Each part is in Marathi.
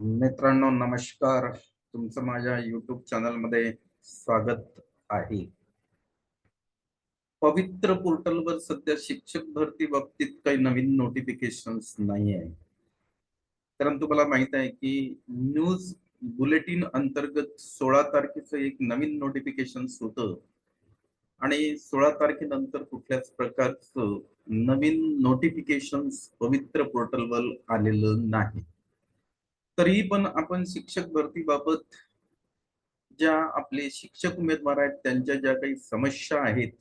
मित्रांनो नमस्कार. तुमचं माझ्या युट्यूब चॅनलमध्ये स्वागत आहे. पवित्र पोर्टलवर सध्या शिक्षक भरती बाबतीत काही नवीन नोटिफिकेशन नाही आहे कारण तुम्हाला माहीत आहे की न्यूज बुलेटिन अंतर्गत सोळा तारखेचं एक नवीन नोटिफिकेशन होतं. आणि सोळा तारखेनंतर कुठल्याच प्रकारचं नवीन नोटिफिकेशन पवित्र पोर्टलवर आलेलं नाही. तरी पण आपण शिक्षक भरतीबाबत ज्या आपले शिक्षक उमेदवार आहेत त्यांच्या ज्या काही समस्या आहेत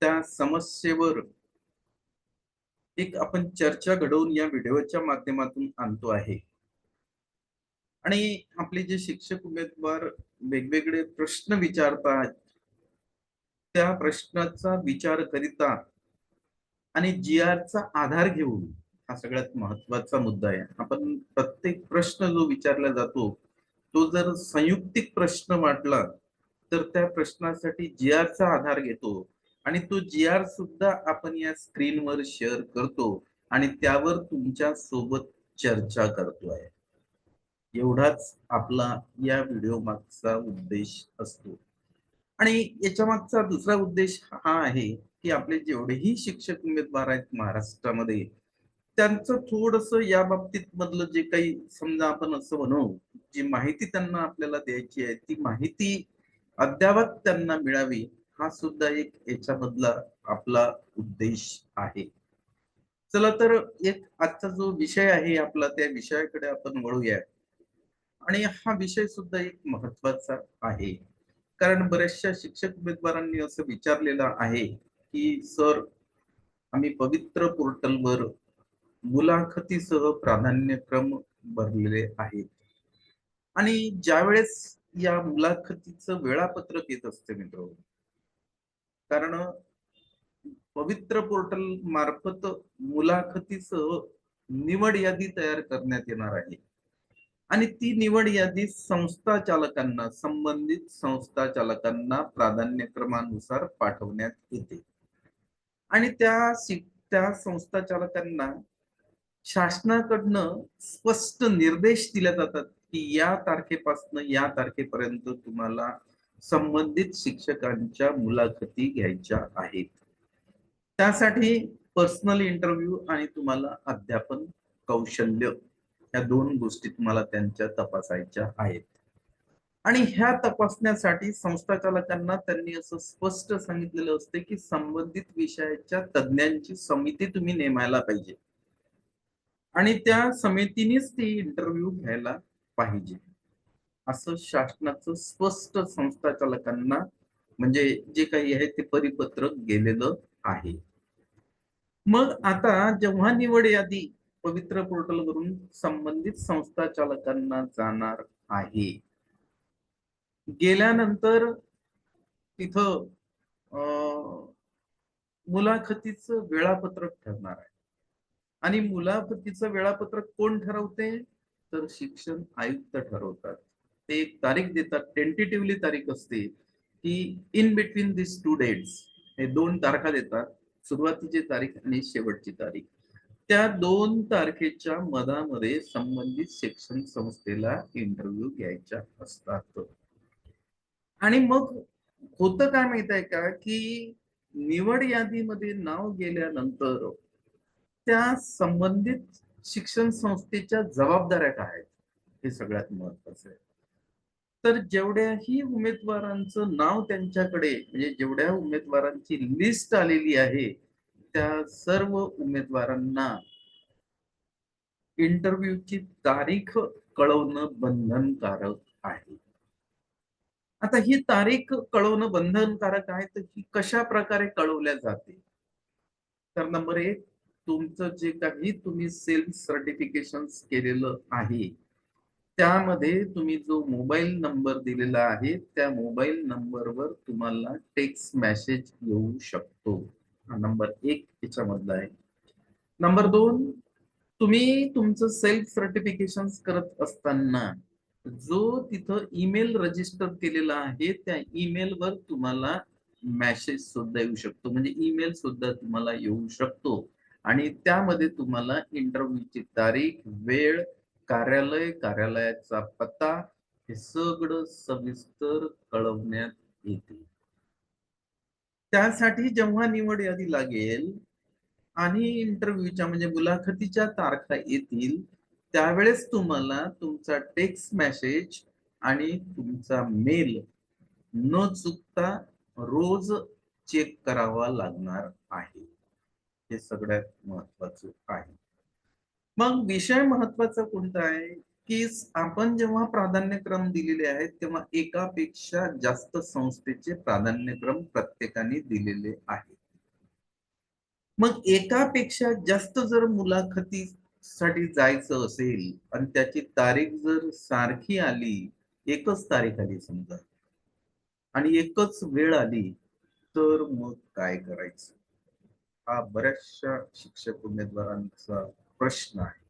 त्या समस्येवर एक आपण चर्चा घडवून या व्हिडिओच्या माध्यमातून आणतो आहे. आणि आपले जे शिक्षक उमेदवार वेगवेगळे प्रश्न विचारतात त्या प्रश्नाचा विचार करिता आणि जी आरचा आधार घेऊन हा सगळ्यात महत्त्वाचा मुद्दा आहे. आपण प्रत्येक प्रश्न जो विचारला जातो तो जर संयुक्तिक प्रश्न वाटला तर त्या प्रश्नासाठी जी आरचा आधार घेतो आणि तो जी आर सुद्धा आपण या स्क्रीनवर शेअर करतो आणि त्यावर तुमच्यासोबत चर्चा करतो आहे. एवढाच आपला या व्हिडिओ मागचा उद्देश असतो. आणि याच्या मागचा दुसरा उद्देश हा आहे की आपले जेवढेही शिक्षक उमेदवार आहेत महाराष्ट्रामध्ये त्यांचं थोडस या बाबतीत मधलं जे काही समजा आपण असं म्हणू जी माहिती त्यांना आपल्याला द्यायची आहे ती माहिती अद्यावत त्यांना मिळावी हा सुद्धा एक याच्यामधला आपला उद्देश आहे. चला तर एक आजचा जो विषय आहे आपला त्या विषयाकडे आपण वळूया. आणि हा विषय सुद्धा एक महत्त्वाचा आहे. कारण बऱ्याचशा शिक्षक उमेदवारांनी असं विचारलेलं आहे की सर आम्ही पवित्र पोर्टलवर मुलाखतीसह प्राधान्यक्रम भरलेले आहेत. आणि ज्या वेळेस या मुलाखतीचं वेळापत्रक येत असते मित्र कारण पवित्र पोर्टल मार्फत मुलाखतीसह निवड यादी तयार करण्यात येणार आहे. आणि ती निवड यादी संस्था चालकांना संबंधित संस्था चालकांना प्राधान्यक्रमानुसार पाठवण्यात येते. आणि त्या त्या संस्था चालकांना शासनाकडनं स्पष्ट निर्देश दिले जातात की या तारखेपासून या तारखेपर्यंत तुम्हाला संबंधित शिक्षकांच्या मुलाखती घ्यायच्या आहेत. त्यासाठी पर्सनल इंटरव्ह्यू आणि तुम्हाला अध्यापन कौशल्य या दोन गोष्टी तुम्हाला त्यांच्या तपासायच्या आहेत. आणि ह्या तपासण्यासाठी संस्था चालकांना त्यांनी असं स्पष्ट सांगितलेलं असते की संबंधित विषयाच्या तज्ज्ञांची समिती तुम्ही नेमायला पाहिजे. आणि त्या समितीनेच ती इंटरव्ह्यू घ्यायला पाहिजे. असं शासनाचं स्पष्ट संस्था चालकांना म्हणजे जे काही आहे ते परिपत्रक गेलेलं आहे. मग आता जेव्हा निवड यादी पवित्र पोर्टल वरून संबंधित संस्था चालकांना जाणार आहे गेल्यानंतर तिथं मुलाखतीचं वेळापत्रक ठरणार आहे. आणि मुलाखतीचं वेळापत्रक कोण ठरवते? तर शिक्षण आयुक्त ठरवतात. ते एक तारीख देतात टेंटेटिव्हली तारीख असते की in between this two dates हे दोन तारखा देतात सुरुवातीची तारीख आणि शेवटची तारीख. त्या दोन तारखेच्या मधामध्ये संबंधित शिक्षण संस्थेला इंटरव्ह्यू घ्यायच्या असतात. आणि मग होतं काय माहीत आहे का की निवड यादीमध्ये नाव गेल्यानंतर त्या संबंधित शिक्षण संस्थेच्या जबाबदाऱ्या काय आहेत? हे सगळ्यात महत्वाचं आहे. तर जेवढ्याही उमेदवारांचं नाव त्यांच्याकडे म्हणजे जेवढ्या उमेदवारांची लिस्ट आलेली आहे त्या सर्व उमेदवारांना इंटरव्ह्यूची तारीख कळवणं बंधनकारक आहे. आता ही तारीख कळवणं बंधनकारक आहे तर ही कशा प्रकारे कळवल्या जाते? तर नंबर एक तुमचं जे काही तुम्ही सेल्फ सर्टिफिकेशन केलेलं आहे त्यामध्ये तुम्ही जो मोबाईल नंबर दिलेला आहे त्या मोबाईल नंबरवर तुम्हाला टेक्स्ट मेसेज येऊ शकतो. हा नंबर एक याच्यामधला आहे. नंबर दोन तुम्ही तुमचं सेल्फ सर्टिफिकेशन करत असताना जो तिथं ईमेल रजिस्टर केलेला आहे त्या ईमेलवर तुम्हाला मेसेज सुद्धा येऊ शकतो. म्हणजे ईमेल सुद्धा तुम्हाला येऊ शकतो. आणि त्यामध्ये तुम्हाला इंटरव्ह्यूची तारीख वेळ कार्यालय कार्यालयाचा पत्ता हे सगळं सविस्तर कळवण्यात येते. त्यासाठी जेव्हा निवड यादी लागेल आणि इंटरव्ह्यूच्या म्हणजे मुलाखतीच्या तारखा येतील त्यावेळेस तुम्हाला तुमचा टेक्स्ट मेसेज आणि तुमचा मेल न चुकता रोज चेक करावा लागणार आहे. हे सगळ्यात महत्वाचं आहे. मग विषय महत्त्वाचा कोणता आहे? की आपण जेव्हा प्राधान्यक्रम दिलेले आहेत तेव्हा एकापेक्षा जास्त संस्थेचे प्राधान्यक्रम प्रत्येकाने दिलेले आहेत. मग एकापेक्षा जास्त जर मुलाखतीसाठी जायचं असेल आणि त्याची तारीख जर सारखी आली एकच तारीख आली समजा आणि एकच वेळ आली तर मग काय करायचं? हा बऱ्याचशा शिक्षक उमेदवारांचा प्रश्न आहे.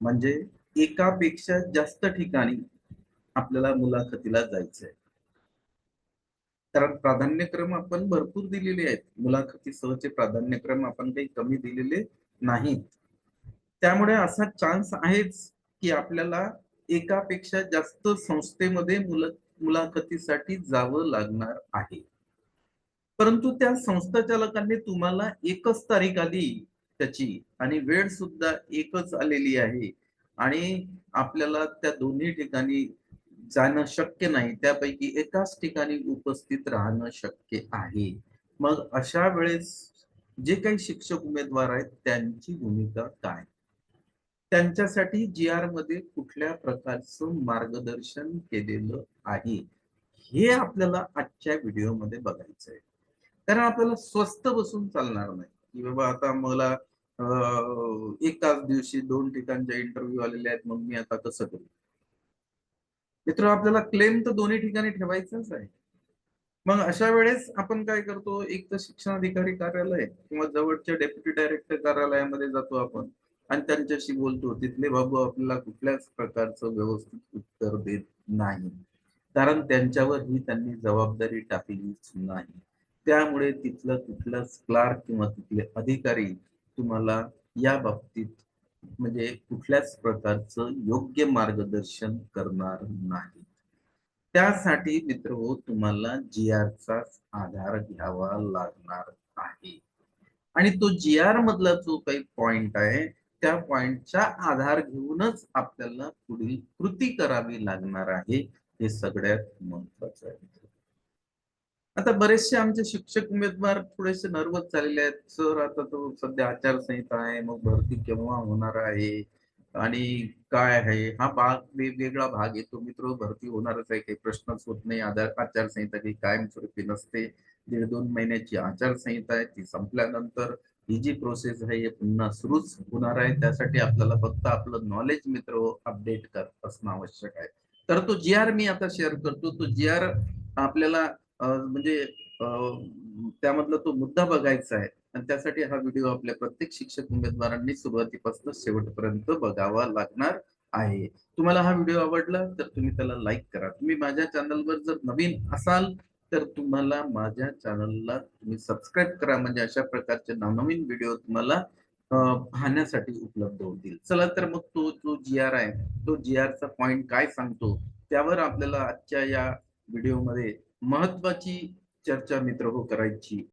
म्हणजे एकापेक्षा जास्त ठिकाणी आपल्याला मुलाखतीला जायचंय. कारण प्राधान्यक्रम आपण भरपूर दिलेले आहेत. मुलाखती सहचे प्राधान्यक्रम आपण काही कमी दिलेले नाहीत. त्यामुळे असा चान्स आहेच की आपल्याला एकापेक्षा जास्त संस्थेमध्ये मुल मुलाखतीसाठी जावं लागणार आहे. परंतु त्या संस्था चालकांनी तुम्हाला एकच तारीख आली त्याची आणि वेळ सुद्धा एकच आलेली आहे. आणि आपल्याला त्या दोन्ही ठिकाणी जाणं शक्य नाही त्यापैकी एकाच ठिकाणी उपस्थित राहणं शक्य आहे. मग अशा वेळेस जे काही शिक्षक उमेदवार आहेत त्यांची भूमिका काय? त्यांच्यासाठी जी आरमध्ये कुठल्या प्रकारचं मार्गदर्शन केलेलं आहे? हे आपल्याला आजच्या व्हिडिओमध्ये बघायचं आहे कारण आपल्याला स्वस्त बसून चालणार नाही. की बाबा आता मला एक तास दिवशी दोन ठिकाणच्या इंटरव्ह्यू आलेले आहेत मग मी आता कसं करू. मित्र आपल्याला क्लेम तर दोन्ही ठिकाणी ठेवायचंच आहे. मग अशा वेळेस आपण काय करतो एक तर शिक्षण अधिकारी कार्यालय किंवा जवळच्या डेप्युटी डायरेक्टर कार्यालयामध्ये जातो आपण आणि त्यांच्याशी बोलतो तिथले बाबू आपल्याला कुठल्याच प्रकारचं व्यवस्थित उत्तर देत नाही. कारण त्यांच्यावर ही त्यांनी जबाबदारी टाकलीच नाही. त्यामुळे तिथलं तिथलं क्लार्क किंवा तिथले अधिकारी तुम्हाला या बाबतीत म्हणजे कुठल्याच प्रकारचं योग्य मार्गदर्शन करणार नाही त्यासाठी मित्र हो तुम्हाला जी चा आधार घ्यावा लागणार आहे. आणि तो जी आर मधला जो काही पॉइंट आहे त्या पॉइंटचा आधार घेऊनच आपल्याला पुढील कृती करावी लागणार आहे हे सगळ्यात महत्वाचं आहे. आता बरेचसे आमचे शिक्षक उमेदवार थोडेसे नर्वस झालेले आहेत. सर आता तो सध्या आचारसंहिता आहे मग भरती केव्हा होणार आहे आणि काय आहे? हा भाग वेगवेगळा भाग येतो मित्र भरती होणारच आहे. काही प्रश्नच होत नाही. आधार आचारसंहिता काही कायमस्वरूपी नसते. दीड दोन महिन्याची आचारसंहिता आहे. ती संपल्यानंतर ही जी प्रोसेस आहे हे पुन्हा सुरूच होणार आहे. त्यासाठी आपल्याला फक्त आपलं नॉलेज मित्र अपडेट करत असणं आवश्यक आहे. तर तो जी आर मी आता शेअर करतो. तो जी आर आपल्याला म्हणजे त्यामधला तो मुद्दा बघायचा आहे. आणि त्यासाठी हा व्हिडिओ आपल्या प्रत्येक शिक्षक उमेदवारांनी सुरुवातीपासून शेवटपर्यंत बघावा लागणार आहे. तुम्हाला हा व्हिडिओ आवडला तर तुम्ही त्याला लाईक करा. तुम्ही माझ्या चॅनलवर जर नवीन असाल तर तुम्हाला माझ्या चॅनलला तुम्ही सबस्क्राईब करा. म्हणजे अशा प्रकारचे नवनवीन व्हिडिओ तुम्हाला पाहण्यासाठी उपलब्ध होतील. चला तर मग तो जो जी आर आहे. तो जी आरचा पॉइंट काय सांगतो? त्यावर आपल्याला आजच्या या व्हिडिओमध्ये महत्वाची चर्चा मित्र हो करायची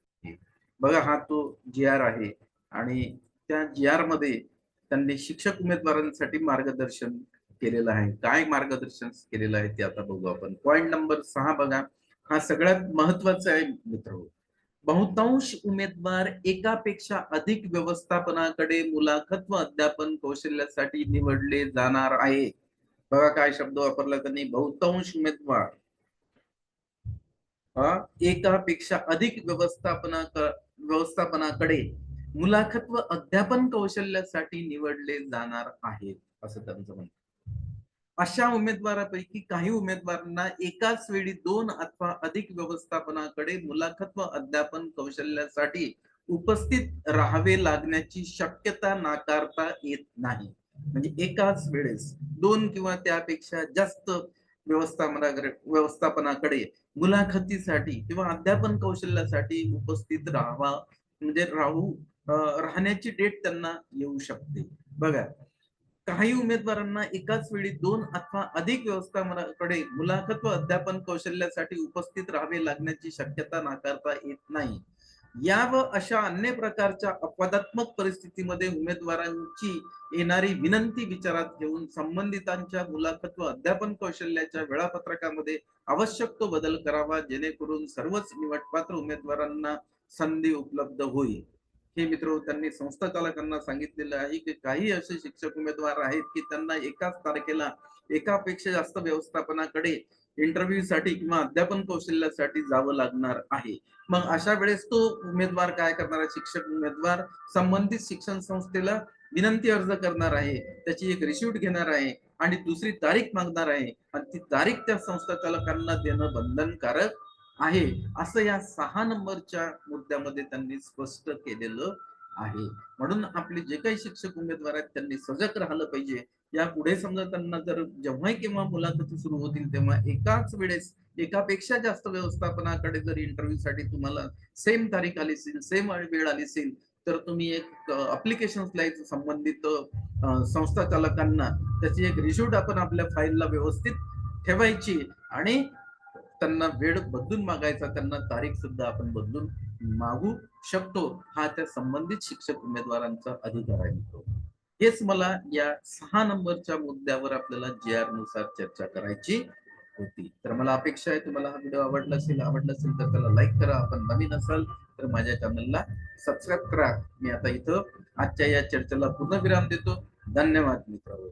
बघा हा तो जी आर आहे आणि त्या जी आरमध्ये त्यांनी शिक्षक उमेदवारांसाठी मार्गदर्शन केलेलं आहे. काय मार्गदर्शन केलेलं आहे ते आता बघू आपण. पॉइंट नंबर सहा बघा. हा सगळ्यात महत्त्वाचा आहे मित्र हो. बहुतांश उमेदवार एकापेक्षा अधिक व्यवस्थापनाकडे मुलाखत व अध्यापन कौशल्यासाठी निवडले जाणार आहे. बघा काय शब्द वापरला त्यांनी. बहुतांश उमेदवार एकापेक्षा अधिक व्यवस्थापना व्यवस्थापनाकडे मुलाखत व अध्यापन कौशल्यासाठी निवडले जाणार आहेत असं त्यांचं म्हणणं अशा उमेदवारापैकी काही उमेदवारांना एकाच वेळी दोन अथवा अधिक व्यवस्थापनाकडे मुलाखत व अध्यापन कौशल्यासाठी उपस्थित राहावे लागण्याची शक्यता नाकारता येत नाही. म्हणजे एकाच वेळेस दोन किंवा त्यापेक्षा जास्त व्यवस्थापनाकडे व्यवस्थापनाकडे मुलाखतीसाठी किंवा अध्यापन कौशल्यासाठी उपस्थित राहावा. म्हणजे राहू राहण्याची डेट त्यांना येऊ शकते. बघा काही उमेदवारांना एकाच वेळी दोन अथवा अधिक व्यवस्थापनाकडे मुलाखत व अध्यापन कौशल्यासाठी उपस्थित राहावे लागण्याची शक्यता नाकारता येत नाही. या व अशा अन्य प्रकारच्या अपवादात्मक परिस्थितीमध्ये उमेदवारांची येणारी विनंती विचारात घेऊन संबंधितांच्या मुलाखत व अध्यापन कौशल्याच्या वेळापत्रकामध्ये आवश्यक तो बदल करावा जेणेकरून सर्वच निवडपात्र उमेदवारांना संधी उपलब्ध होईल. हे मित्र त्यांनी संस्था चालकांना सांगितलेलं आहे की काही असे शिक्षक उमेदवार आहेत की त्यांना एकाच तारखेला एकापेक्षा जास्त व्यवस्थापनाकडे इंटरव्ह्यू साठी किंवा अध्यापन कौशल्यासाठी जावं लागणार आहे. मग अशा वेळेस तो उमेदवार काय करणार आहे? शिक्षक उमेदवार संबंधित शिक्षण संस्थेला विनंती अर्ज करणार आहे. त्याची एक रिसिप्ट घेणार आहे आणि दुसरी तारीख मागणार आहे. आणि ती तारीख त्या संस्था चालकांना देणं बंधनकारक आहे. असं या सहा नंबरच्या मुद्द्यामध्ये त्यांनी स्पष्ट केलेलं आहे. म्हणून आपले जे काही शिक्षक उमेदवार आहेत त्यांनी सजग राहिलं पाहिजे. या पुढे समजा त्यांना जर जेव्हा केव्हा मुलाखती सुरू होतील तेव्हा एकाच वेळेस एकापेक्षा जास्त व्यवस्थापनाकडे जर इंटरव्ह्यू साठी तुम्हाला सेम तारीख आली असेल सेम वेळ आली असेल तर तुम्ही एक अप्लिकेशन लाईफ संबंधित संस्था चालकांना त्याची एक रिसिप्ट आपण आपल्या फाईलला व्यवस्थित ठेवायची आणि त्यांना वेळ बदलून मागायचा त्यांना तारीख सुद्धा आपण बदलून मागू शकतो हा त्या संबंधित शिक्षक उमेदवारांचा अधिकार आहे मित्र हेच मला या सहा नंबरच्या मुद्द्यावर आपल्याला जे आरनुसार चर्चा करायची होती. तर मला अपेक्षा आहे तुम्हाला हा व्हिडिओ आवडला असेल आवडला असेल तर त्याला लाईक करा. आपण नवीन असाल तर माझ्या चॅनलला सबस्क्राईब करा. मी आता इथं आजच्या या चर्चेला पूर्ण विराम देतो. धन्यवाद मित्रांनो.